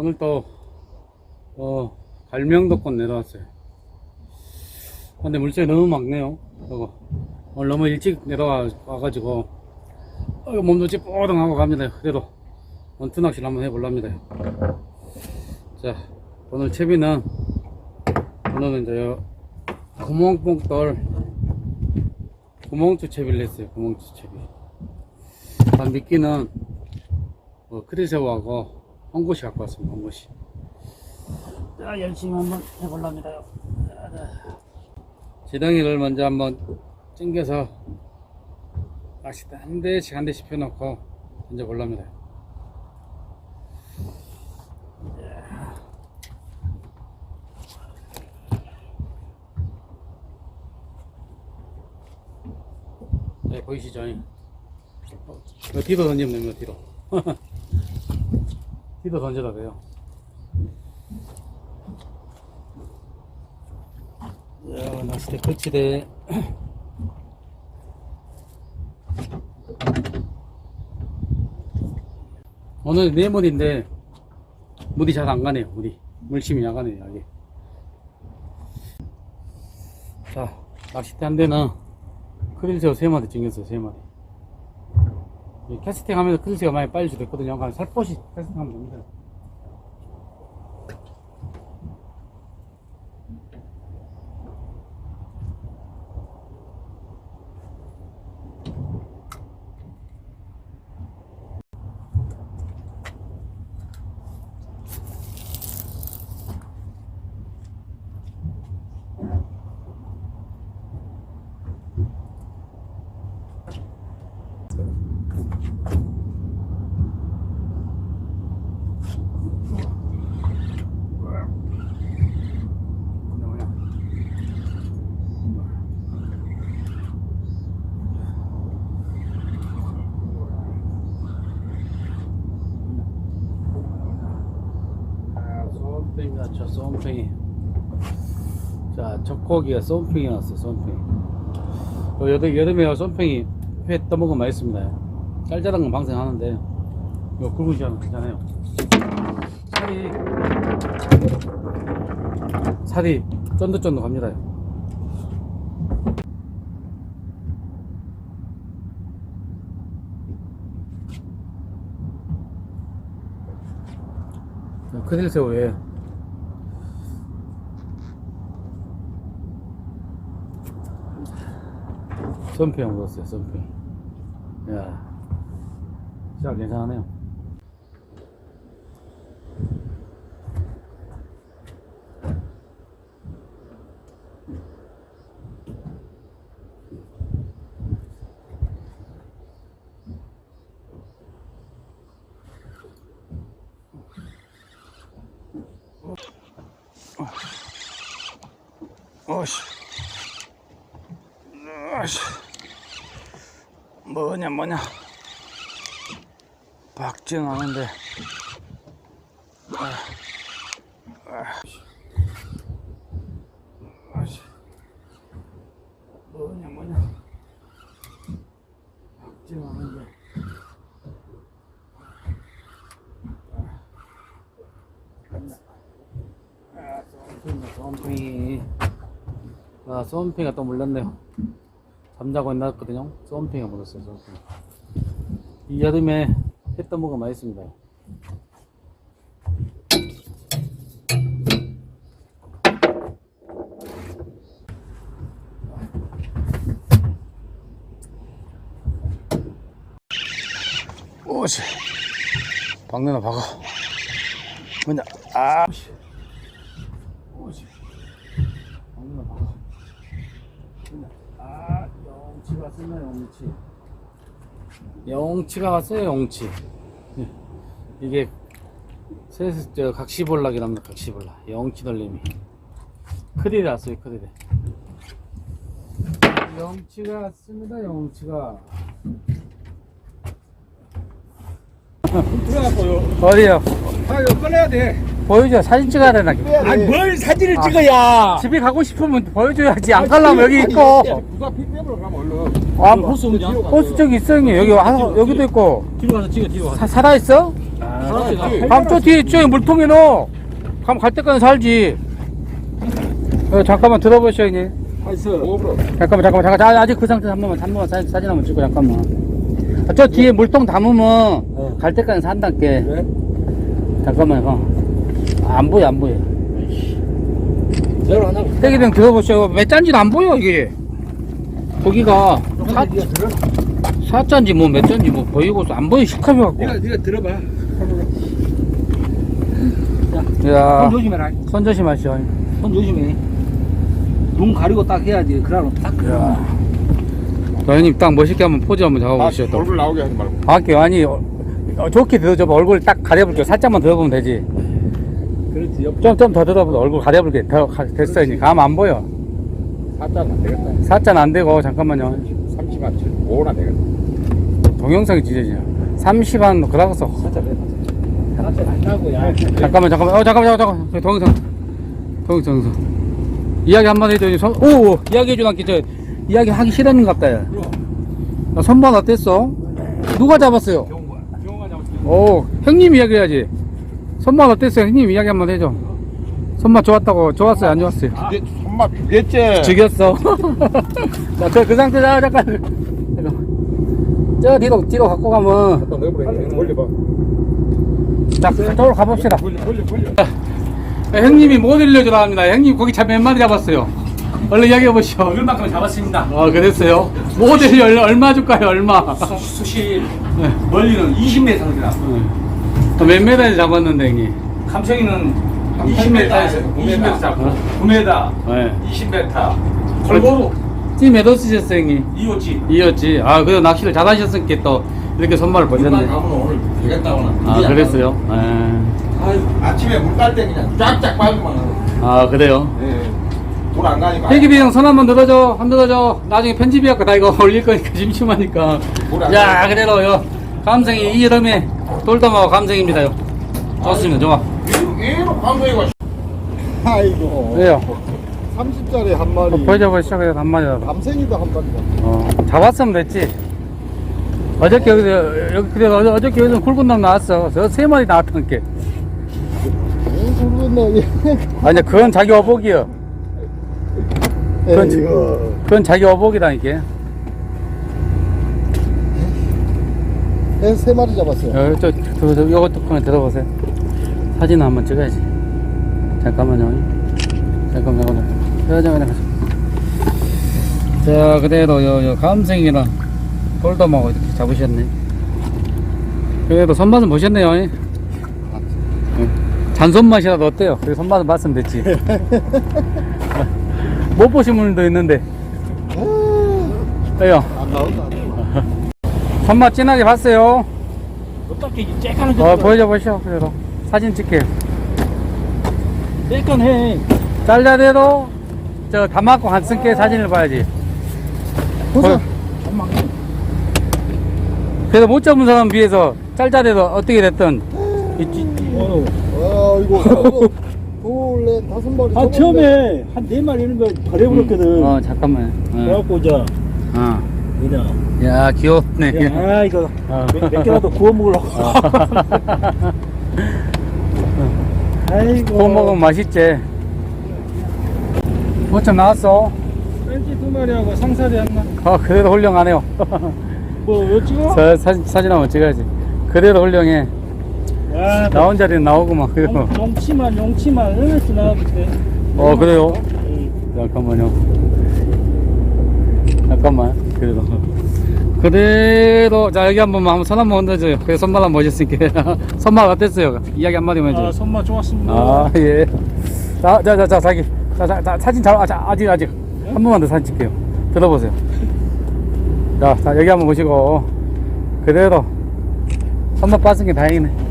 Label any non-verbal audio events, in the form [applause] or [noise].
오늘 또, 어, 갈명도권 내려왔어요. 근데 물살이 너무 막네요. 이거. 오늘 너무 일찍 내려와, 와가지고, 어, 몸도 찌뿌둥하고 갑니다. 그대로. 원투 낚시를 한번 해볼랍니다. 자, 오늘 채비는, 오늘은 이제, 요 구멍뽕돌, 구멍추 채비를 했어요. 구멍추 채비. 단 미끼는, 어, 크리새우하고, 홍고시 갖고 왔습니다. 홍고시. 자, 열심히 한번 해볼랍 니다요. 지렁이를 먼저 한번 찡겨서 낚싯대 한 대씩 한 대씩 펴놓고 던져 볼랍니다. 네, 보이시죠? 어, 이거 뒤로 던지면 됩니다, 뒤로. [laughs] 뒤로 던져도 돼요. 야, 낚싯대 거치대. 오늘 네물인데 물이 잘 안 가네요. 물이 물심이 약하네요. 여기. 자, 낚싯대 한 대는 크릴새우 세 마리 챙겼어요. 세 마리. 이 캐스팅 하면서 크릴새우가 많이 빨리 주됐거든요. 그냥 살포시 캐스팅 하면 됩니다. 근데 뭐냐. 아, 쏨팽이. 자, 젖고기가 쏨팽이 나왔어, 쏨팽이. 어, 여름, 여름에 쏨팽이 회 떠먹으면 맛있습니다. 짤짤한 건 방생하는데, 이거 굵은 시간은 괜찮아요. 살이, 살이 쫀득쫀득합니다. 큰일 새우에 선평 먹었어요, 선평. 야, 진짜 괜찮네요. 어씨. 어씨. 뭐냐, 뭐냐. 박진 하는데. 아. 아. 어씨. 뭐냐, 뭐냐. 박진하는데. 아, 쏨팽이. 아, 쏨팽이가 또 물렸네요. 잠자고 있났거든요. 쏨팽이가 물었어요, 쏨팽이. 이 여름에 해 떠먹으면 맛있습니다. 오씨. 박내나 박아. 뭐냐, 아. 오씨. 박내나 박아. 뭐냐, 아, 영치가 왔었나, 영치. 영치가 왔어요, 영치. 예. 이게, 새, 저, 각시볼락이랍니다, 각시볼락. 영치 돌림이. 크릴이 왔어요, 크릴이. 영치가 왔습니다, 영치가. 들어가고요. 어디요? 아, 이거 꺼내야 돼. 보여줘, 사진 찍어야 되나? 아니, 뭘 사진을 아. 찍어야. 집에 가고 싶으면 보여줘야지. 안 가려면 여기 있고. 누가 핏대으로 가면 얼른. 아, 호수 없냐? 호수 저기 있어, 형님. 여기, 와, 여기도 있고. 뒤로 가서 찍어, 뒤로 사, 살아있어? 아, 감, 저 뒤에, 저기 물통에 넣어. 감갈 때까지 살지. 어, 잠깐만 들어보시오, 형님. 오브로. 잠깐만, 잠깐만, 잠깐. 아, 아직 그 상태에서 한 번만, 한 번만 사진, 사진 한번 찍고, 잠깐만. 아, 저 뒤에 물통 담으면 갈 때까지 산단께. 그래? 잠깐만, 어. 아, 안 보여, 안 보여. 제로 하나. 떼기병 들어보시오. 몇 잔지도 안 보여, 이게. 고기가 사, 네가 들어. 사 잔지 뭐 몇 잔지 뭐 보이고 안 보여, 시커매갖고. 네가 네가 들어봐. 야, 조심해라. 손 조심하시오. 손 조심해. 눈 가리고 딱 해야지. 그러면 딱 그래. 야. 자, 형님 딱 멋있게 한번 포즈 한번 잡아보시오. 또. 얼굴 나오게 하지 말고. 할게요. 아니, 어, 어, 좋게 들어줘봐. 얼굴 딱 가려볼게요. 살짝만 들어보면 되지. 그렇지. 옆 좀, 좀 더 들어보면 얼굴 가려볼게. 더, 가, 됐어. 이제 감 안 보여. 사자는 안 되겠다. 살짝 안 되고, 잠깐만요. 30만 7. 5는 안 되겠다. 동영상이 찢어지냐. 30한, 그다가서. 살짝 내. 살짝 안다고 야. 잠깐만, 잠깐만. 어, 잠깐만, 잠깐만. 저 동영상. 동영상, 동영상. 이야기 한마디 해줘. 손, 오, 오, 이야기 해주나, 저, 이야기 하기 싫었는 것 같다. 야. 나 선반 어땠어? 누가 잡았어요? 오, 형님 이야기 해야지. 선반 어땠어요? 형님 이야기 한번 해줘. 선반 좋았다고, 좋았어요? 안 좋았어요? 네, 손맛 죽겠지. 죽였어. [laughs] 자, 그, 그 상태, 자, 잠깐. 잠깐. 저 뒤로, 뒤로 갖고 가면. 올려봐. 자, 저쪽으로 가봅시다. 벌려 벌려 벌려. 네, 형님이 못 일려주라 합니다. 형님 거기 참몇 마리 잡았어요. 얼른 이야기해 보시오. 얼마큼 잡았습니다. 아, 그랬어요? 못 일려, 얼- 얼마 줄까요, 얼마? 수심 네. 멀리는 20m 상이다. 네. 몇 메다에 잡았는데, 형님? 감청이는 20m 20m에서 20m 잡고 어. 9m, 네. 20m. 골고루 지금 몇호 쓰셨어요, 형님? 이었지. 이었지. 아, 그래도 낚시를 잘하셨으니까 또 이렇게 선발을 보셨네. 가면 오늘 되겠다 오늘. 아, 그랬어요? 네. 아유, 아침에 물 깔 때 그냥 쫙쫙 하고. 아, 그래요? 예. 돌안 가니까. 대기비 형손 한번 들어줘. 한 들어줘. 나중에 편집해갖고 나 이거 [laughs] 올릴 거니까 심심하니까. 야, 그대로요. 감성이 이 여름에 돌돔하고 감성입니다요. 좋습니다. 좋아. 얘로 방송이가. 아이고 왜요? 30짜리 한 마리 어, 보여줘보시죠. 그래서 한 마리라도. 감생이도 한 마리다 어, 잡았으면 됐지. 어저께 여기서, 여기, 그래, 어저, 어저께 여기서 굵은 놈 나왔어. 저 세 마리 나왔던 게. 굵은 놈이 아니, 그건 자기 어복이요. 그건, 에이구 그건 자기 어복이라니까. 네, 세 마리 잡았어요 어, 저, 저, 저, 요거 뚜껑에 들어보세요. 사진 한번 찍어야지. 잠깐만요. 잠깐만, 잠깐만. 자, 잠깐만, 잠깐만. 자, 그대로 요, 요, 감생이랑 돌돔하고 이렇게 잡으셨네. 그래도 손맛은 보셨네요. 예. 잔손맛이라도 어때요? 그 손맛은 봤으면 됐지. [laughs] 못 보신 분들도 있는데. 왜요? 안 나온다 안 나온다 손맛 진하게 봤어요. 어떻게 쬐까는 어, 보여줘 보시오. 그래도 사진 찍게요. 쬐깐 해. 짤자대로 저 담았고 한 승께 사진을 봐야지. 보자 보여. 그래도 못 잡은 사람 비해서 짤자대도 어떻게 됐든 있지. 어. 아 이거 둘넷 [laughs] 다섯 마리 아 처음에 한 네 마리 이런 거 버려버렸거든. 어 잠깐만. 어. 그래갖고 저 어. 뭐냐. 야 귀엽네. 아 이거 어. 몇, 몇 개라도 구워 먹으려고. [laughs] [laughs] 아이고. 구워 먹으면 맛있지. 뭐좀 나왔어? 뺀지 두 마리하고 상사리 하나. 어 그래도 훌륭하네요. [laughs] 뭐 왜 찍어? 사, 사진, 사진 한번 찍어야지. 그래도 훌륭해. 야, 나온 자리는 나오구만. 그래도. 용, 용치만 용치만 이렇게 나와볼게. 어 그래요? 응. 잠깐만요. 잠깐만. 그래도. 그대로, 자, 여기 한 번만, 한번 손 한번 흔들어줘요. 그래, 손만 한번 보셨으니까. [laughs] 손만 어땠어요? 이야기 한마디만 아 해줘요. 손맛 좋았습니다. 아, 예. 자, 자, 자, 자, 자기. 자, 자, 자 사진 잘, 아, 자, 아직, 아직. 한 번만 더 사진 찍게요. 들어보세요. 자, 자, 여기 한번 보시고. 그대로. 손맛 빠진 게 다행이네.